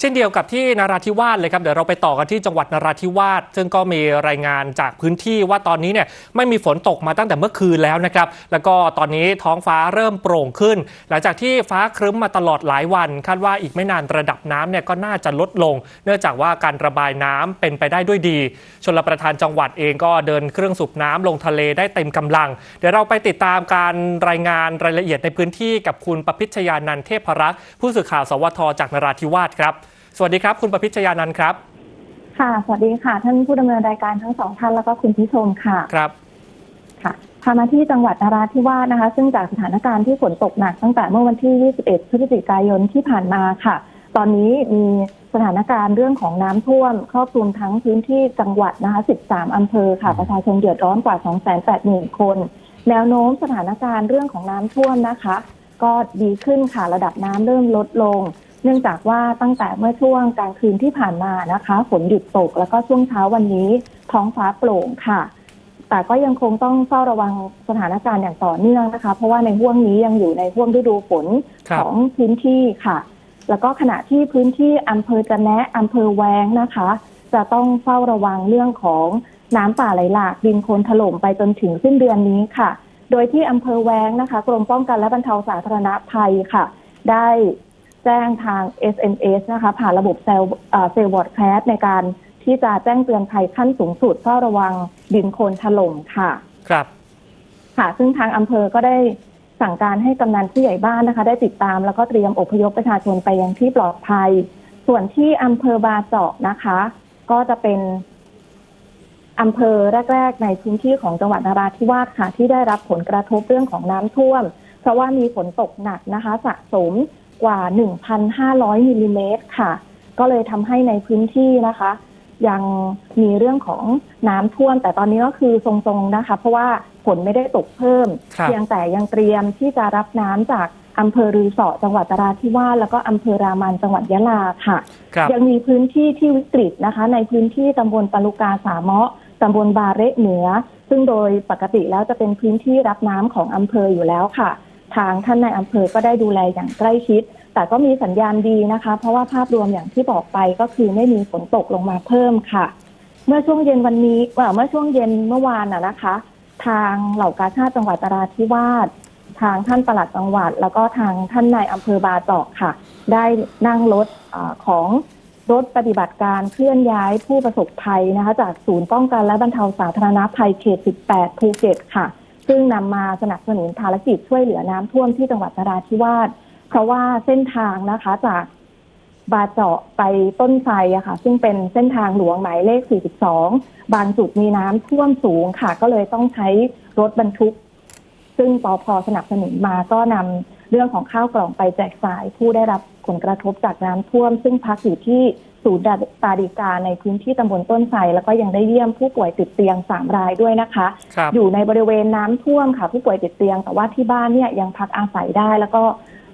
เช่นเดียวกับที่นราธิวาสเลยครับเดี๋ยวเราไปต่อกันที่จังหวัดนราธิวาสซึ่งก็มีรายงานจากพื้นที่ว่าตอนนี้เนี่ยไม่มีฝนตกมาตั้งแต่เมื่อคืนแล้วนะครับแล้วก็ตอนนี้ท้องฟ้าเริ่มโปร่งขึ้น หลังจากที่ฟ้าครึ้มมาตลอดหลายวัน คาดว่าอีกไม่นานระดับน้ำเนี่ยก็น่าจะลดลง เนื่องจากว่าการระบายน้ำเป็นไปได้ด้วยดีชลประทานจังหวัดเองก็เดินเครื่องสูบน้ำลงทะเลได้เต็มกำลัง เดี๋ยวเราไปติดตามการรายงานรายละเอียดในพื้นที่กับคุณประพิชยานันเทพรักษ์ผู้สื่อข่าวสวทจากนราธิวาสครับ สวัสดีครับ คุณประพิชยานันท์ครับ ค่ะ สวัสดีค่ะ ท่านผู้ดำเนินรายการทั้งสองท่านแล้วก็คุณผู้ชมค่ะ ครับ ค่ะพามาที่จังหวัดนราธิวาสนะคะ ซึ่งจากสถานการณ์ที่ฝนตกหนักตั้งแต่เมื่อวันที่ 21 พฤศจิกายนที่ผ่านมาค่ะ ตอนนี้มีสถานการณ์เรื่องของน้ำท่วม ครอบคลุมทั้งพื้นที่จังหวัดนะคะ 13อำเภอค่ะ ประชาชนเดือดร้อนกว่า 280,000 คน แนวโน้มสถานการณ์เรื่องของน้ำท่วมนะคะ ก็ดีขึ้นค่ะ ระดับน้ำเริ่มลดลง เนื่องจากว่าตั้งแต่เมื่อช่วงกลางคืนที่ผ่านมานะคะฝนหยุดตกแล้วก็ช่วงเช้าวันนี้ท้องฟ้าโปร่งค่ะ แต่ก็ยังคงต้องเฝ้าระวังสถานการณ์อย่างต่อเนื่องนะคะ เพราะว่าในห่วงนี้ยังอยู่ในห่วงฤดูฝนครับของพื้นที่ค่ะ แล้วก็ขณะที่พื้นที่อำเภอจะแนะอำเภอแวงนะคะ จะต้องเฝ้าระวังเรื่องของน้ำป่าไหลหลากดินโคลนถล่มไปจนถึงสิ้นเดือนนี้ค่ะ โดยที่อำเภอแวงนะคะ กรมป้องกันและบรรเทาสาธารณภัยค่ะ ได้ แจ้งทาง SMS นะคะ ผ่านระบบเซลเซลวอร์ดแคสในการที่จะแจ้งเตือนภัยขั้นสูงสุดเฝ้าระวังดินโคลนถล่มค่ะ ครับ ค่ะ ซึ่งทางอำเภอก็ได้สั่งการให้กำนันผู้ใหญ่บ้านนะคะ ได้ติดตามแล้วก็เตรียมอพยพประชาชนไปยังที่ปลอดภัย ส่วนที่อำเภอบาเจาะนะคะ ก็จะเป็นอำเภอแรก ๆ ในพื้นที่ของจังหวัดนราธิวาสค่ะ ที่ได้รับผลกระทบเรื่องของน้ำท่วม เพราะว่ามีฝนตกหนักนะคะ สะสม กว่า 1,500มิลลิเมตรค่ะ ก็เลยทำให้ในพื้นที่นะคะ ยังมีเรื่องของน้ำท่วม แต่ตอนนี้ก็คือทรงๆนะคะ เพราะว่าฝนไม่ได้ตกเพิ่มครับเพียงแต่ยังเตรียมที่จะรับน้ำจากอำเภอรือเสอจังหวัดนราธิวาสแล้วก็อำเภอรามันจังหวัดยะลาค่ะครับยังมีพื้นที่ที่วิกฤตนะคะ ในพื้นที่ตำบลปาลุกาสามเมาะตำบลบาเระเหนือ ซึ่งโดยปกติแล้วจะเป็นพื้นที่รับน้ำของอำเภออยู่แล้วค่ะ ทางท่านในายอำเภอก็ได้ดูแลอย่างใกล้ชิด แต่ก็มีสัญญาณดีนะคะ เพราะว่าภาพรวมอย่างที่บอกไปก็คือไม่มีฝนตกลงมาเพิ่มค่ะ เมื่อช่วงเย็นวันนี้เมื่อช่วงเย็นเมื่อวานนะคะ ทางเหล่ากาชาติจังหวัดนราธิวาสทางท่านปลัดจังหวัด แล้วก็ทางท่านนายอำเภอบาเจาะค่ะ ได้นั่งรถอของรถปฏิบัติการเคลื่อนย้ายผู้ประสบภัยนะคะ จากศูนย์ป้องกันและบรรเทาสาธารณภัยเขต 18 ภูเก็ตค่ะ ซึ่งนำมาสนับสนุนภารกิจช่วยเหลือน้ำท่วมที่จังหวัดนราธิวาสเพราะว่าเส้นทางนะคะจากบาเจาะไปต้นไทรอะค่ะ ซึ่งเป็นเส้นทางหลวงหมายเลข 42 บางจุดมีน้ำท่วมสูงค่ะ ก็เลยต้องใช้รถบรรทุก ซึ่งปอพสนับสนุนมาก็นำเรื่องของข้าวกล่องไปแจกจ่ายผู้ได้รับ ผลกระทบจากน้ำท่วม ซึ่งพักอยู่ที่ศูนย์ตาดิกาในพื้นที่ตำบลต้นไทรแล้วก็ยังได้เยี่ยมผู้ป่วยติดเตียงสามรายด้วยนะคะครับอยู่ในบริเวณน้ำท่วมค่ะ ผู้ป่วยติดเตียง แต่ว่าที่บ้านเนี่ยยังพักอาศัยได้ แล้วก็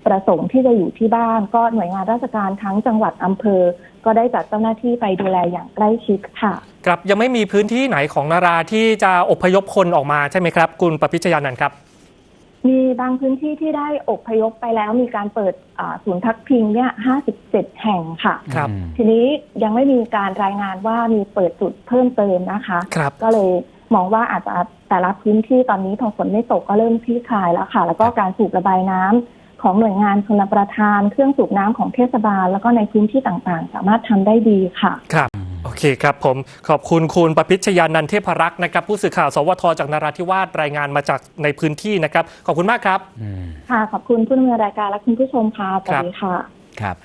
ประสงค์ที่จะอยู่ที่บ้าน ก็หน่วยงานราชการทั้งจังหวัดอำเภอ ก็ได้จัดเจ้าหน้าที่ไปดูแลอย่างใกล้ชิดค่ะครับยังไม่มีพื้นที่ไหนของนาราที่จะอพยพคนออกมาใช่ไหมครับ คุณประพิชยานันท์ครับ มีบางพื้นที่ที่ได้อพยพไปแล้วมีการเปิดอ่าศูนย์พักพิงเนี่ย 57 แห่งค่ะครับทีนี้ยังไม่มีการรายงานว่ามีเปิดจุดเพิ่มเติมนะคะครับก็เลยมองว่าอาจจะแต่ละพื้นที่ตอนนี้พอฝนไม่ตกก็เริ่มคลี่คลายแล้วค่ะ แล้วก็การสูบระบายน้ำของหน่วยงานชนประทาน เครื่องสูบน้ำของเทศบาล แล้วก็ในพื้นที่ต่างๆ สามารถทำได้ดีค่ะ ครับโอ เคครับผมขอบคุณคุณประพิชยานันท์เทพรักษ์นะครับผู้สื่อข่าวสวทจากนราธิวาสรายงานมาจากในพื้นที่นะครับ ขอบคุณมากครับ ค่ะ ขอบคุณผู้ดำเนินรายการและคุณผู้ชมค่ะสวัสดีค่ะ ครับ